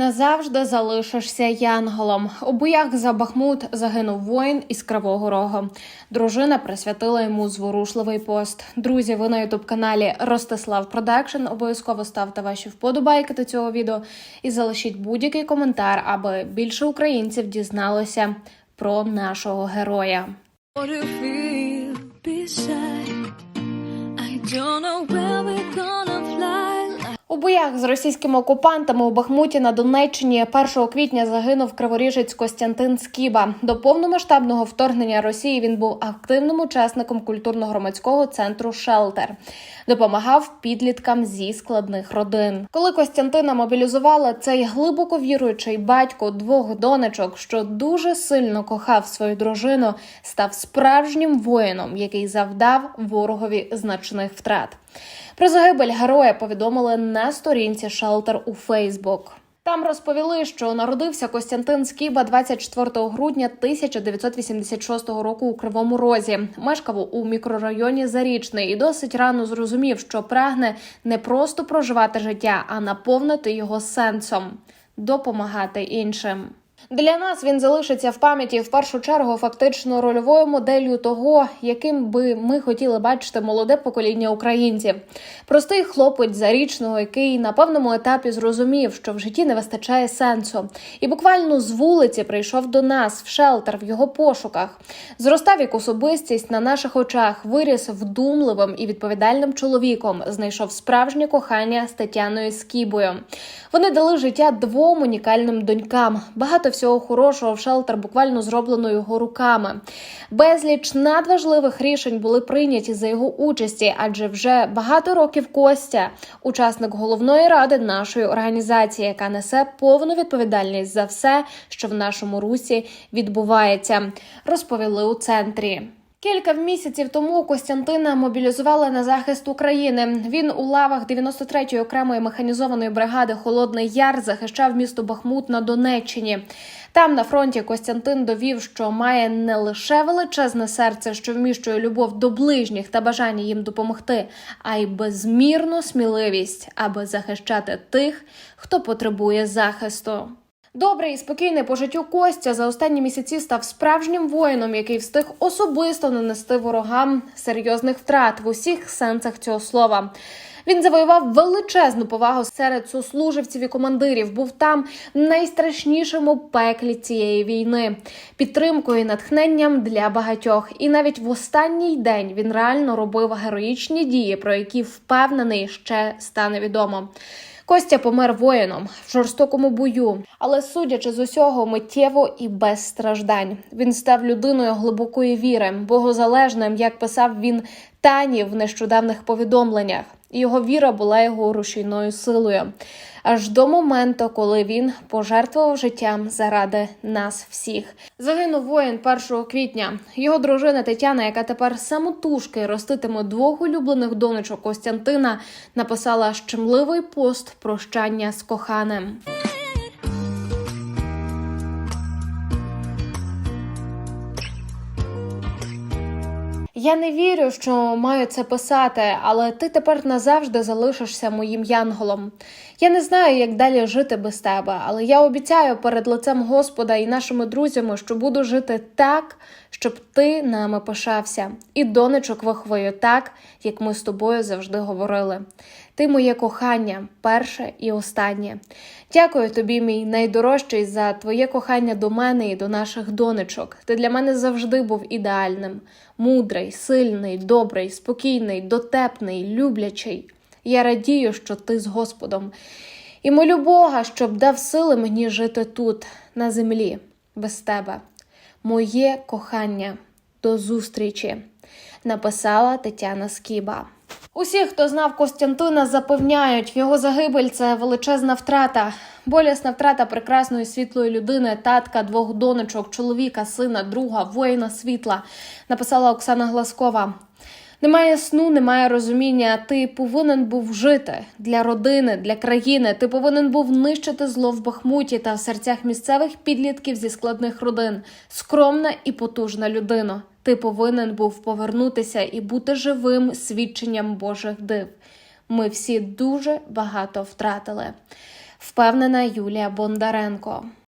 Назавжди залишишся янголом. У боях за Бахмут загинув воїн із Кривого Рогу. Дружина присвятила йому зворушливий пост. Друзі, ви на ютуб каналі Ростислав Продакшн. Обов'язково ставте ваші вподобайки до цього відео і залишіть будь-який коментар, аби більше українців дізналося про нашого героя. I don't know where. У боях з російськими окупантами у Бахмуті на Донеччині 1 квітня загинув криворіжець Костянтин Скіба. До повномасштабного вторгнення Росії він був активним учасником культурно-громадського центру Шелтер, допомагав підліткам зі складних родин. Коли Костянтина мобілізували, цей глибоко віруючий батько двох донечок, що дуже сильно кохав свою дружину, став справжнім воїном, який завдав ворогові значних втрат. Про загибель героя повідомили на сторінці Шелтер у Фейсбук. Там розповіли, що народився Костянтин Скіба 24 грудня 1986 року у Кривому Розі. Мешкав у мікрорайоні Зарічний і досить рано зрозумів, що прагне не просто проживати життя, а наповнити його сенсом допомагати іншим. Для нас він залишиться в пам'яті в першу чергу фактично рольовою моделлю того, яким би ми хотіли бачити молоде покоління українців. Простий хлопець зарічного, який на певному етапі зрозумів, що в житті не вистачає сенсу, і буквально з вулиці прийшов до нас в шелтер в його пошуках. Зростав як особистість на наших очах, виріс вдумливим і відповідальним чоловіком. Знайшов справжнє кохання з Тетяною Скібою. Вони дали життя двом унікальним донькам. Багато всього хорошого в шелтер буквально зроблено його руками. Безліч надважливих рішень були прийняті за його участі, адже вже багато років Костя, учасник головної ради нашої організації, яка несе повну відповідальність за все, що в нашому русі відбувається, розповіли у центрі. Кілька місяців тому Костянтина мобілізували на захист України. Він у лавах 93-ї окремої механізованої бригади Холодний Яр захищав місто Бахмут на Донеччині. Там на фронті Костянтин довів, що має не лише величезне серце, що вміщує любов до ближніх та бажання їм допомогти, а й безмірну сміливість, аби захищати тих, хто потребує захисту. Добрий і спокійний по життю Костя за останні місяці став справжнім воїном, який встиг особисто нанести ворогам серйозних втрат в усіх сенсах цього слова. Він завоював величезну повагу серед сослуживців і командирів. Був там в найстрашнішому пеклі цієї війни, підтримкою і натхненням для багатьох. І навіть в останній день він реально робив героїчні дії, про які впевнений ще стане відомо. Костя помер воїном в жорстокому бою, але судячи з усього, миттєво і без страждань. Він став людиною глибокої віри, богозалежним, як писав він Тані в нещодавних повідомленнях. Його віра була його рушійною силою, аж до моменту, коли він пожертвував життям заради нас всіх. Загинув воїн 1 квітня. Його дружина Тетяна, яка тепер самотужки роститиме двох улюблених донечок Костянтина, написала щемливий пост прощання з коханим. Я не вірю, що маю це писати, але ти тепер назавжди залишишся моїм янголом. Я не знаю, як далі жити без тебе, але я обіцяю перед лицем Господа і нашими друзями, що буду жити так, щоб ти нами пишався, і донечок виховую так, як ми з тобою завжди говорили. Ти моє кохання, перше і останнє. Дякую тобі, мій найдорожчий, за твоє кохання до мене і до наших донечок. Ти для мене завжди був ідеальним, мудрий, сильний, добрий, спокійний, дотепний, люблячий. Я радію, що ти з Господом. І молю Бога, щоб дав сили мені жити тут, на землі, без тебе. Моє кохання до зустрічі, написала Тетяна Скіба. Усі, хто знав Костянтина, запевняють, його загибель це величезна втрата, болісна втрата прекрасної світлої людини, татка, двох донечок, чоловіка, сина, друга, воїна світла, написала Оксана Гласкова. Немає сну, немає розуміння. Ти повинен був жити для родини, для країни. Ти повинен був нищити зло в Бахмуті та в серцях місцевих підлітків зі складних родин. Скромна і потужна людина. Ти повинен був повернутися і бути живим свідченням Божих див. Ми всі дуже багато втратили. впевнена Юлія Бондаренко.